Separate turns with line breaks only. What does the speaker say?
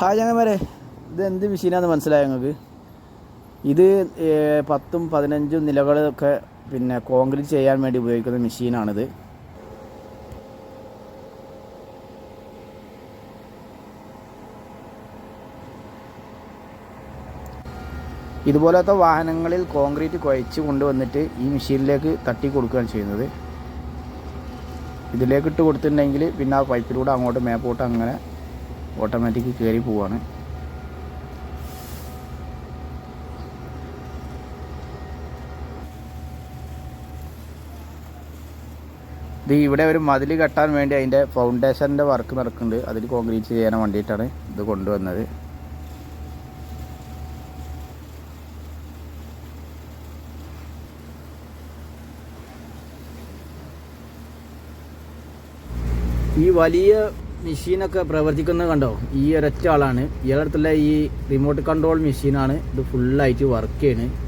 Hi ചങ്ങന്മാരെ. ഇത് എന്ത് മെഷീനാന്ന് മനസ്സിലായ ഞങ്ങൾക്ക് ഇത് പത്തും പതിനഞ്ചും നിലകളൊക്കെ പിന്നെ കോൺക്രീറ്റ് ചെയ്യാൻ വേണ്ടി ഉപയോഗിക്കുന്ന മെഷീനാണിത് ഇതുപോലത്തെ വാഹനങ്ങളിൽ കോൺക്രീറ്റ് കുഴച്ച് കൊണ്ടുവന്നിട്ട് ഈ മെഷീനിലേക്ക് തട്ടി കൊടുക്കുകയാണ് ചെയ്യുന്നത്. ഇതിലേക്ക് ഇട്ട് കൊടുത്തിട്ടുണ്ടെങ്കിൽ പിന്നെ ആ പൈപ്പിലൂടെ അങ്ങോട്ട് മേപ്പോട്ട് അങ്ങനെ ഓട്ടോമാറ്റിക് കയറി പോവാണ്. ഇത് ഇവിടെ ഒരു മതിൽ കെട്ടാൻ വേണ്ടി അതിന്റെ ഫൗണ്ടേഷന്റെ വർക്ക് നടക്കുന്നുണ്ട്. അതിൽ കോൺക്രീറ്റ് ചെയ്യാൻ വേണ്ടിയിട്ടാണ് ഇത് കൊണ്ടുവന്നത്. ഈ വലിയ മെഷീനൊക്കെ പ്രവർത്തിക്കുന്നത് കണ്ടോ? ഈ ഒരൊറ്റ ആളാണ്. ഇയാളടുത്തുള്ള ഈ റിമോട്ട് കൺട്രോൾ മെഷീനാണ് ഇത് ഫുള്ളായിട്ട് വർക്ക് ചെയ്യണത്